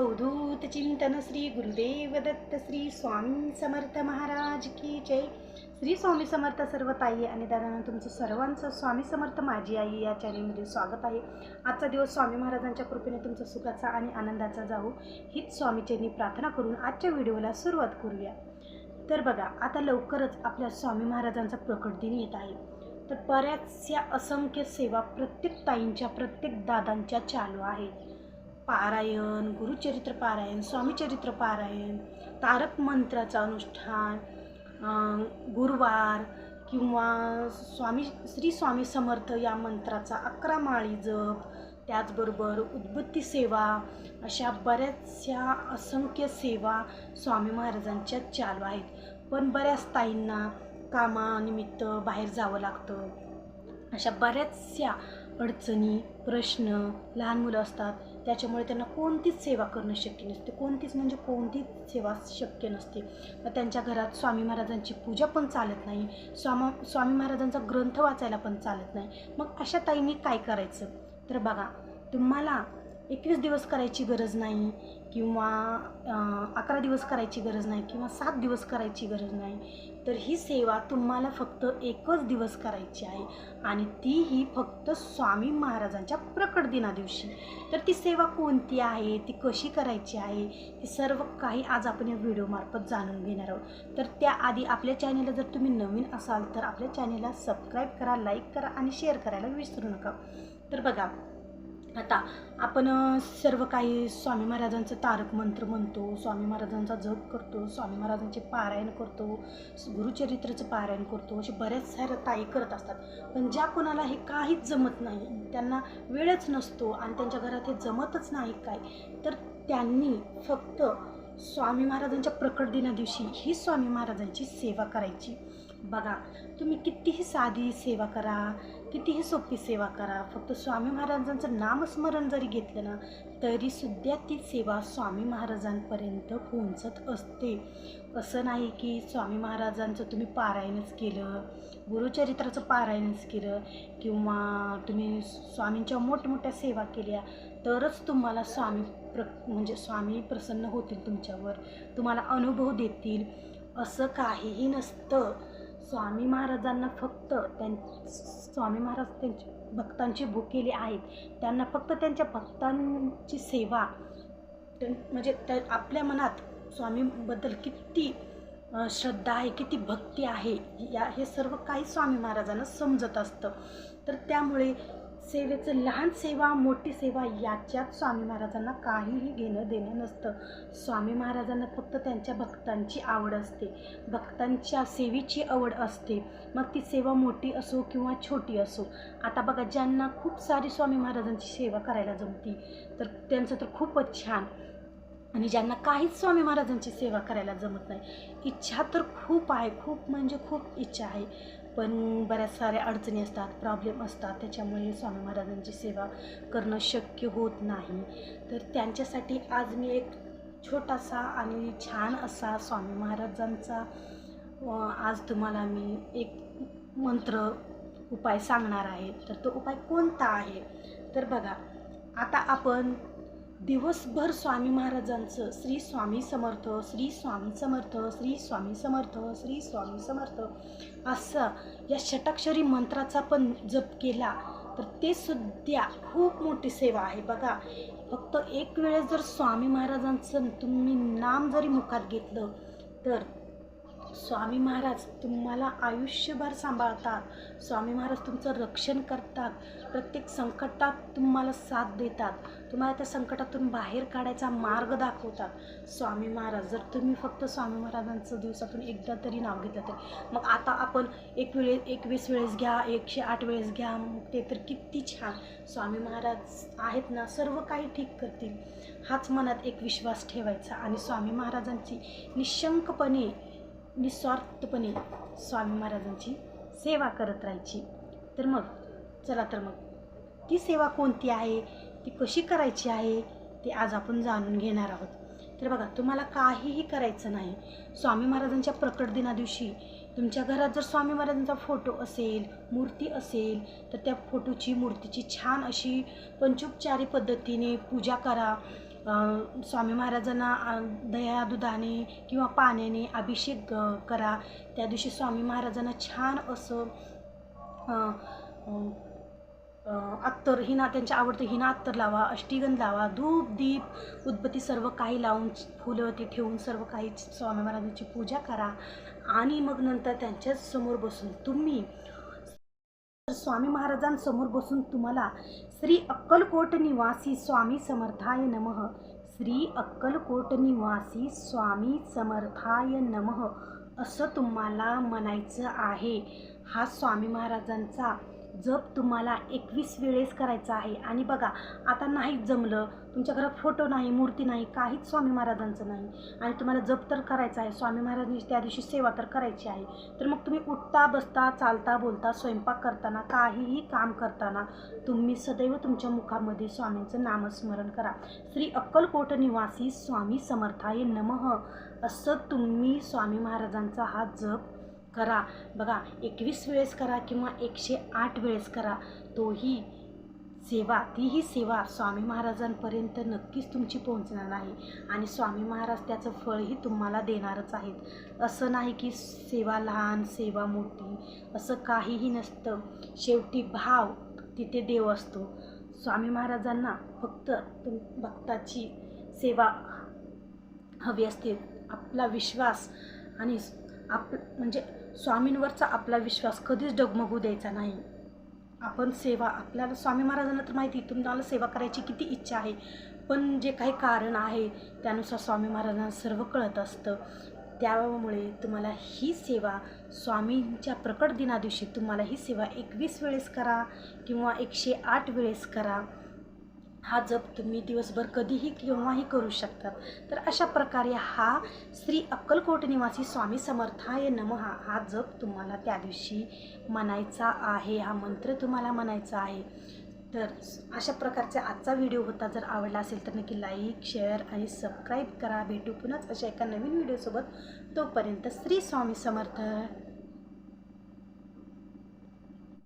अवधूत चिंतन श्री गुरुदेव दत्त श्री स्वामी समर्थ महाराज की जय। श्री स्वामी समर्थ सर्व ताई आणि दादा तुमचं सर्वांचं स्वामी समर्थ माझी आई या चॅनलमध्ये स्वागत आहे. आजचा दिवस स्वामी महाराजांच्या कृपेने तुमचा सुखाचा आणि आनंदाचा जाऊ हीच स्वामीचरणी प्रार्थना करून आजच्या व्हिडिओला सुरुवात करूया. तर बघा आता लवकरच आपल्या स्वामी महाराजांचा प्रकट दिन येत आहे. तर बऱ्याचशा असंख्य सेवा प्रत्येक ताईंच्या प्रत्येक दादांच्या चालू आहेत. पारायण गुरुचरित्र पारायण स्वामीचरित्र पारायण तारक मंत्राचं अनुष्ठान गुरुवार किंवा स्वामी श्री स्वामी समर्थ या मंत्राचा अकरा माळी जप त्याचबरोबर उद्बत्ती सेवा अशा बऱ्याचशा असंख्य सेवा स्वामी महाराजांच्या चालू आहेत. पण बऱ्याच ताईंना कामानिमित्त बाहेर जावं लागतं. अशा बऱ्याचशा अडचणी प्रश्न लहान मुलं असतात. त्याच्यामुळे त्यांना कोणतीच सेवा करणं शक्य नसते. कोणतीच म्हणजे कोणतीच सेवा शक्य नसते. मग त्यांच्या घरात स्वामी महाराजांची पूजा पण चालत नाही. स्वामा स्वामी महाराजांचा ग्रंथ वाचायला पण चालत नाही. मग अशा ताईंनी काय करायचं? तर बघा तुम्हाला एकवीस दिवस करायची गरज नाही किंवा अकरा दिवस करायची गरज नाही किंवा सात दिवस करायची गरज नाही. तर ही सेवा तुम्हाला फक्त एकच दिवस करायची आहे आणि ती ही फक्त स्वामी महाराजांच्या प्रकट दिना दिवशी तर ती सेवा कोणती आहे ती कशी करायची आहे हे सर्व काही आज आपण या व्हिडिओमार्फत जाणून घेणार आहोत. तर त्याआधी आपल्या चॅनेलला जर तुम्ही नवीन असाल तर आपल्या चॅनेलला सबस्क्राईब करा लाईक करा आणि शेअर करायला विसरू नका. तर बघा आता आपण सर्व काही स्वामी महाराजांचं तारक मंत्र म्हणतो स्वामी महाराजांचा जप करतो स्वामी महाराजांचे पारायण करतो गुरुचरित्राचं पारायण करतो असे बऱ्याच साऱ्या ताई करत असतात. पण ज्या कोणाला हे काहीच जमत नाही त्यांना वेळच नसतो आणि त्यांच्या घरात हे जमतच नाही काय तर त्यांनी फक्त स्वामी महाराजांच्या प्रकट दिना दिवशी ही स्वामी महाराजांची सेवा करायची. बघा तुम्ही कितीही साधी सेवा करा कितीही सोपी सेवा करा फक्त स्वामी महाराजांचं नामस्मरण जरी घेतलं ना तरीसुद्धा ती सेवा स्वामी महाराजांपर्यंत पोहोचत असते. असं नाही की स्वामी महाराजांचं तुम्ही पारायणच केलं गुरुचरित्राचं पारायणच केलं किंवा तुम्ही स्वामींच्या मोठमोठ्या सेवा केल्या तरच तुम्हाला स्वामी प्र म्हणजे स्वामी प्रसन्न होतील तुमच्यावर तुम्हाला अनुभव देतील. असं काहीही नसतं. स्वामी महाराजांना फक्त त्यां स्वामी महाराज त्यांच्या भक्तांची भुकेले आहेत. त्यांना फक्त त्यांच्या भक्तांची सेवा त्यां- म्हणजे त्या आपल्या मनात स्वामीबद्दल किती श्रद्धा आहे किती भक्ती आहे या हे सर्व काही स्वामी महाराजांना समजत असतं. तर त्यामुळे सेवेचं लहान सेवा मोठी सेवा याच्यात स्वामी महाराजांना काहीही घेणं देणं नसतं. स्वामी महाराजांना फक्त त्यांच्या भक्तांची आवड असते. भक्तांच्या सेवेची आवड असते. मग ती सेवा मोठी असो किंवा छोटी असो. आता बघा ज्यांना खूप सारी स्वामी महाराजांची सेवा करायला जमती तर त्यांचं तर खूपच छान. आणि ज्यांना काहीच स्वामी महाराजांची सेवा करायला जमत नाही. इच्छा तर खूप आहे खूप म्हणजे खूप इच्छा आहे. पण बऱ्याच साऱ्या अडचणी असतात प्रॉब्लेम असतात. त्याच्यामुळे स्वामी महाराजांची सेवा करणं शक्य होत नाही. तर त्यांच्यासाठी आज मी एक छोटासा आणि छान असा स्वामी महाराजांचा आज तुम्हाला मी एक मंत्र उपाय सांगणार आहे. तर तो उपाय कोणता आहे? तर बघा आता आपण दिवसभर स्वामी महाराजांचं श्री स्वामी समर्थ श्री स्वामी समर्थ श्री स्वामी समर्थ श्री स्वामी समर्थ असं या षटाक्षरी मंत्राचा पण जप केला तर ते सुद्धा खूप मोठी सेवा आहे. बघा फक्त एक वेळेस जर स्वामी महाराजांचं तुम्ही नाम जरी मुखात घेतलं तर स्वामी महाराज तुम्हाला आयुष्यभर सांभाळतात. स्वामी महाराज तुमचं रक्षण करतात. प्रत्येक संकटात तुम्हाला साथ देतात. तुम्हाला त्या संकटातून बाहेर काढायचा मार्ग दाखवतात. स्वामी महाराज जर तुम्ही फक्त स्वामी महाराजांचं दिवसातून एकदा तरी नाव घेतलं तरी. मग आता आपण एक वेळे एकवीस वेळेस घ्या एकशे आठ वेळेस घ्या मग ते तर किती छान. स्वामी महाराज आहेत ना सर्व काही ठीक करतील. हाच मनात एक विश्वास ठेवायचा आणि स्वामी महाराजांची निशंकपणे निस्वार्थपणे स्वामी महाराजांची सेवा करत राहायची. तर मग चला तर मग ती सेवा कोणती आहे? ती कशी करायची आहे? ते आज आपण जाणून घेणार आहोत. तर बघा तुम्हाला काहीही करायचं नाही. स्वामी महाराजांच्या प्रकट दिना दिवशी तुमच्या घरात जर स्वामी महाराजांचा फोटो असेल मूर्ती असेल तर त्या फोटोची मूर्तीची छान अशी पंचोपचारी पद्धतीने पूजा करा. स्वामी महाराजांना दह्या दुधाने किंवा पाण्याने अभिषेक करा. त्या दिवशी स्वामी महाराजांना छान असं अत्तर हिना त्यांच्या आवडतं हिना अत्तर लावा अष्टीगंध लावा धूप दीप उदबत्ती सर्व काही लावून फुलं ते ठेवून सर्व काही स्वामी महाराजांची पूजा करा. आणि मग नंतर त्यांच्याच समोर बसून तुम्ही स्वामी महाराजांसमोर बसून तुम्हाला श्री अक्कलकोट निवासी स्वामी समर्थाय नमः. श्री अक्कलकोट निवासी स्वामी समर्थाय नमः असं तुम्हाला म्हणायचं आहे. हा स्वामी महाराजांचा जप तुम्हाला एकवीस वेळेस करायचा आहे. आणि बघा आता नाहीच जमलं तुमच्या घरात फोटो नाही मूर्ती नाही काहीच स्वामी महाराजांचं नाही. आणि तुम्हाला जप तर करायचा आहे स्वामी महाराजांची त्या दिवशी सेवा तर करायची आहे. तर मग तुम्ही उठता बसता चालता बोलता स्वयंपाक करताना काहीही काम करताना तुम्ही सदैव तुमच्या मुखामध्ये स्वामींचं नामस्मरण करा. श्री अक्कलकोट निवासी स्वामी समर्थाय नमः. असं तुम्ही स्वामी महाराजांचा हा जप करा. बघा एकवीस वेळेस करा किंवा एकशे आठ वेळेस करा तोही सेवा तीही सेवा स्वामी महाराजांपर्यंत नक्कीच तुमची पोहोचणार नाही. आणि स्वामी महाराज त्याचं फळही तुम्हाला देणारच आहेत. असं नाही की सेवा लहान सेवा मोठी असं काहीही नसतं. शेवटी भाव तिथे देव असतो. स्वामी महाराजांना फक्त तुम भक्ताची सेवा हवी असते. आपला विश्वास आणि आप म्हणजे स्वामींवरचा आपला विश्वास कधीच डगमगू द्यायचा नाही. आपण सेवा आपल्याला स्वामी महाराजांना तर माहिती तुम्हाला सेवा करायची किती इच्छा आहे. पण जे काही कारण आहे त्यानुसार स्वामी महाराजांना सर्व कळत असतं. त्यामुळे तुम्हाला ही सेवा स्वामींच्या प्रकट दिना दिवशी तुम्हाला ही सेवा एकवीस वेळेस करा किंवा एकशे आठ वेळेस करा. हा जप तुम्ही दिवसभर कधीही केव्हाही करू शकतात तर अशा प्रकारे हा श्री अक्कलकोट निवासी स्वामी समर्थाय नमः हा जप तुम्हाला त्या दिवशी म्हणायचा आहे. हा मंत्र तुम्हाला म्हणायचा आहे. तर अशा प्रकारचा आजचा व्हिडिओ होता. जर आवडला असेल तर नक्की लाईक शेअर आणि सबस्क्राईब करा. भेटू पुन्हाच अशा एका नवीन व्हिडिओसोबत. तोपर्यंत श्री स्वामी समर्थ.